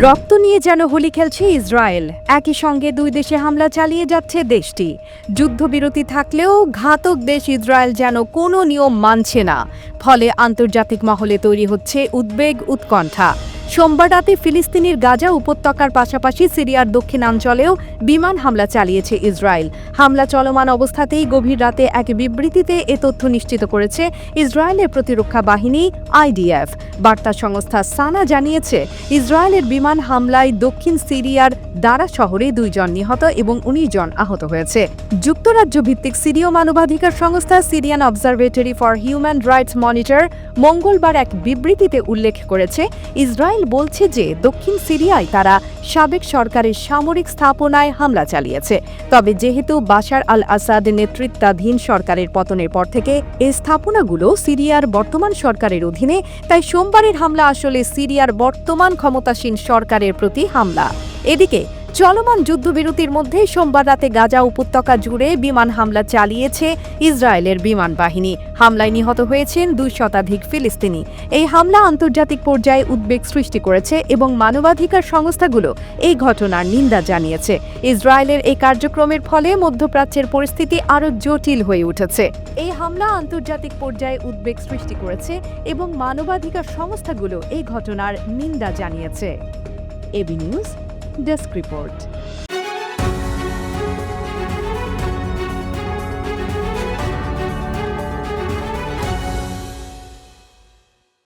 রক্ত নিয়ে যেন হোলি খেলছে ইসরায়েল। একই সঙ্গে দুই দেশে হামলা চালিয়ে যাচ্ছে দেশটি। যুদ্ধবিরতি থাকলেও ঘাতক দেশ ইসরায়েল যেন কোনো নিয়ম মানছে না। ফলে আন্তর্জাতিক মহলে তৈরি হচ্ছে উদ্বেগ উৎকণ্ঠা। সোমবার রাতে ফিলিস্তিনির গাজা উপত্যকার পাশাপাশি সিরিয়ার দক্ষিণাঞ্চলেও বিমান হামলা চালিয়েছে ইসরায়েল। হামলা চলমান অবস্থাতেই গভীর রাতে এক বিবৃতিতে এ তথ্য নিশ্চিত করেছে ইসরায়েলের প্রতিরক্ষা বাহিনী আইডিএফ। বার্তা সংস্থা সানা জানিয়েছে, ইসরায়েলের বিমান হামলায় দক্ষিণ সিরিয়ার দারা শহরে দুইজন নিহত এবং উনিশ জন আহত হয়েছে। যুক্তরাজ্য ভিত্তিক সিরীয় মানবাধিকার সংস্থা Syrian observatory for human rights monitor মঙ্গলবার এক বিবৃতিতে উল্লেখ করেছে, ইসরায়েল বলছে যে দক্ষিণ সিরিয়ায় তারা সাবেক সরকারের সামরিক স্থাপনায় হামলা চালিয়েছে। তবে যেহেতু বাশার আল আসাদ নেতৃত্বাধীন সরকারের পতনের পর থেকে এই স্থাপনাগুলো সিরিয়ার বর্তমান সরকারের অধীনে, তাই সোমবারের হামলা আসলে সিরিয়ার বর্তমান ক্ষমতাসীন সরকারের প্রতি হামলা। এদিকে চলমান যুদ্ধবিরতির মধ্যে সোমবার রাতে গাজা উপত্যকা জুড়ে বিমান হামলা চালিয়েছে ইসরায়েলের বিমান বাহিনী। হামলায় নিহত হয়েছেন দুই শতাধিক ফিলিস্তিনি। এই হামলা আন্তর্জাতিক পর্যায়ে উদ্বেগ সৃষ্টি করেছে এবং মানবাধিকার সংস্থাগুলো এই ঘটনার নিন্দা জানিয়েছে। ইসরায়েলের এই কার্যক্রমের ফলে মধ্যপ্রাচ্যের পরিস্থিতি আরও জটিল হয়ে উঠেছে। এই হামলা আন্তর্জাতিক পর্যায়ে উদ্বেগ সৃষ্টি করেছে এবং মানবাধিকার সংস্থাগুলো এই ঘটনার নিন্দা জানিয়েছে। AB news desk report